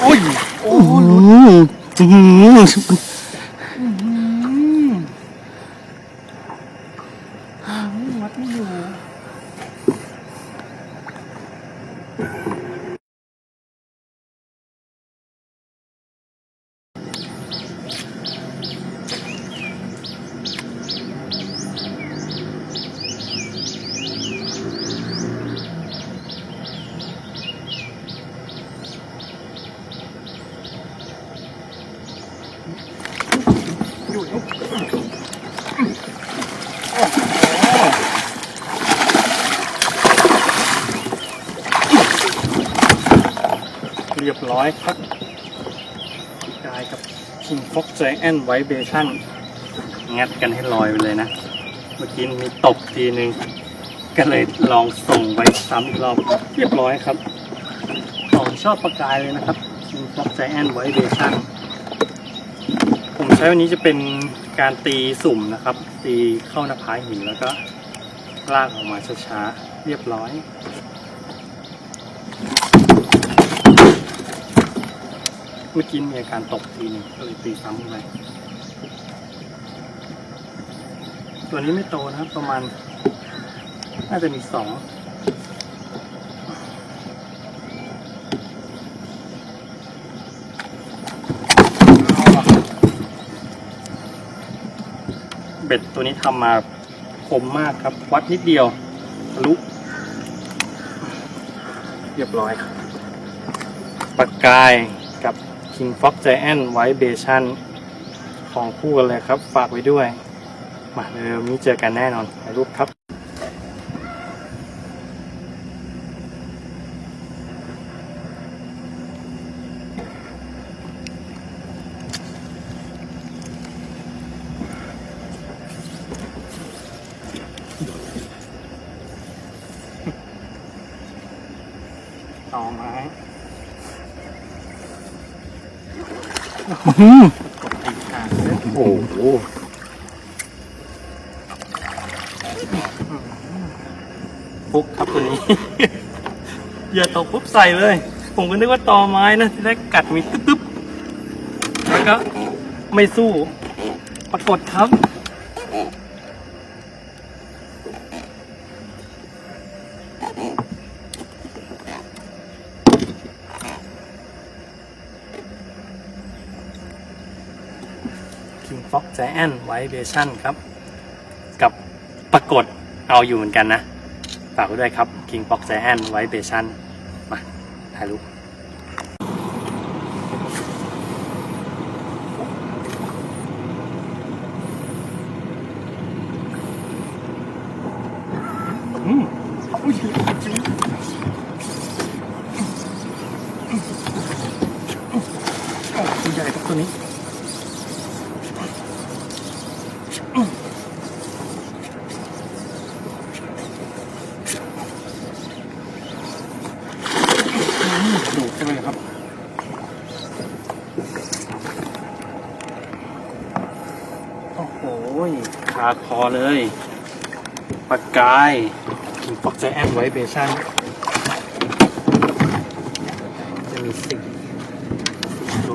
โอ้ย โอ้โห เรียบร้อยครับกายกับ King Fox Giant Vibration งัดกันให้ลอยไปเลยนะ เมื่อกี้มีตกทีนึง ก็เลยลองส่งไปซ้ำอีกรอบเรียบร้อยครับของชอบประกายเลยนะครับ King Fox Giant Vibration ผมใช้วันนี้จะเป็นการตีสุ่มนะครับ ตีเข้าหน้าผาหินแล้วก็ลากออกมาช้าๆเรียบร้อย เมื่อกี้มีอาการตกทีนึงก็เลยตีซ้ำไปตัวนี้ไม่โตนะครับ ประมาณ น่าจะมีสองเบ็ดตัวนี้ทำมาคมมากครับ วัดนิดเดียวทะลุเรียบร้อยครับปากกาย King Fox Giant White Basin ของคู่กันเลยครับ ฝากไว้ด้วย มาเร็วนี้เจอกันแน่นอนถ่ายรูปครับต่อไม้ อื้อหือก ดตีขาดเลย โอ้โหปุ๊บครับตัวนี้ อย่าตกปุ๊บใส่เลย ผมก็นึกว่าตอไม้นะที่แรกกัดมีตึ๊บตึ๊บแล้วก็ไม่สู้ ปรากฏครับ King Fox Giant White Version ครับ กับปรากฏเอาอยู่เหมือนกันนะ ฝากไว้ด้วยครับ King Fox Giant White Version มาถ่ายรูปอืมอุ้ยตัวใหญ่ครับตัวนี้ ดูใช่ไหมครับ โอ้โหคาคอเลยปากกายกินฟอกใจแอนไว้เบชั่นจะมีสิ่งด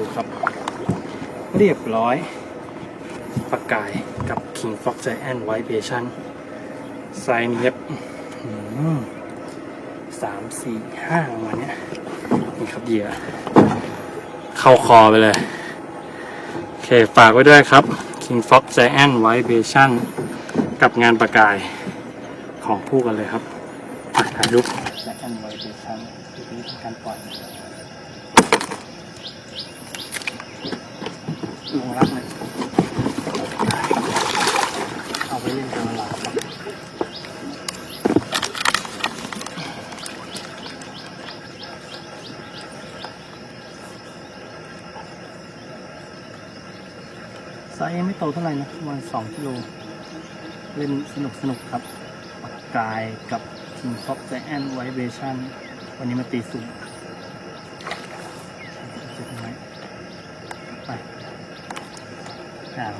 ูครับ เรียบร้อยปากกายกับ King Fox Giant White Version ไซส์นี้ครับอื้อหือ สามสี่ห้าประมาณเนี้ยนี่ครับเหยื่อเข้าคอไปเลย โอเค ฝากไว้ด้วยครับ King Fox Giant White Version กับงานปากกายของคู่กันเลยครับอะถ่ายรูป Giant White Version รูปนี้เป็นการปล่อยลงรักเลย ไซส์ยังไม่โตเท่าไหร่นะประมาณสองกิโล เล่นสนุกสนุกครับปักกายกับ King Fox Giant White Version วันนี้มาตีสุ่มเจ็บไหมไปอ้าว